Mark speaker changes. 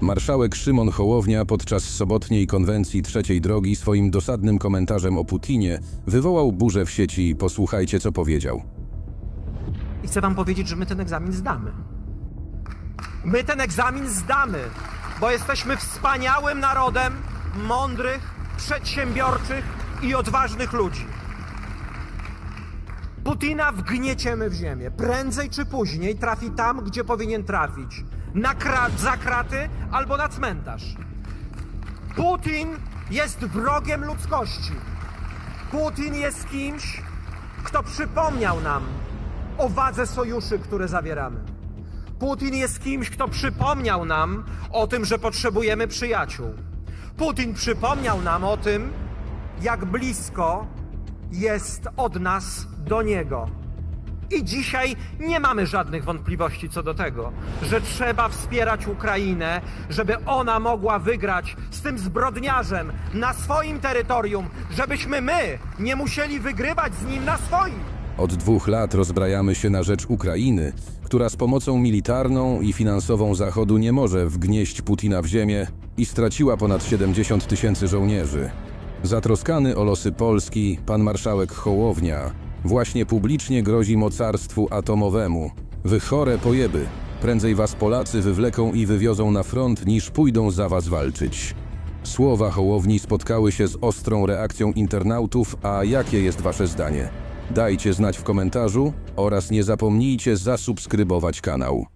Speaker 1: Marszałek Szymon Hołownia podczas sobotniej konwencji Trzeciej Drogi swoim dosadnym komentarzem o Putinie wywołał burzę w sieci. Posłuchajcie, co powiedział.
Speaker 2: I chcę wam powiedzieć, że my ten egzamin zdamy. My ten egzamin zdamy, bo jesteśmy wspaniałym narodem mądrych, przedsiębiorczych i odważnych ludzi. Putina wgnieciemy w ziemię. Prędzej czy później trafi tam, gdzie powinien trafić. Na kra- za kraty albo na cmentarz. Putin jest wrogiem ludzkości. Putin jest kimś, kto przypomniał nam o wadze sojuszy, które zawieramy. Putin jest kimś, kto przypomniał nam o tym, że potrzebujemy przyjaciół. Putin przypomniał nam o tym, jak blisko jest od nas do niego. I dzisiaj nie mamy żadnych wątpliwości co do tego, że trzeba wspierać Ukrainę, żeby ona mogła wygrać z tym zbrodniarzem na swoim terytorium, żebyśmy my nie musieli wygrywać z nim na swoim.
Speaker 1: Od dwóch lat rozbrajamy się na rzecz Ukrainy, która z pomocą militarną i finansową Zachodu nie może wgnieść Putina w ziemię i straciła ponad 70 tysięcy żołnierzy. Zatroskany o losy Polski, pan marszałek Hołownia właśnie publicznie grozi mocarstwu atomowemu. Wy chore pojeby, prędzej was Polacy wywleką i wywiozą na front, niż pójdą za was walczyć. Słowa Hołowni spotkały się z ostrą reakcją internautów, a jakie jest wasze zdanie? Dajcie znać w komentarzu oraz nie zapomnijcie zasubskrybować kanał.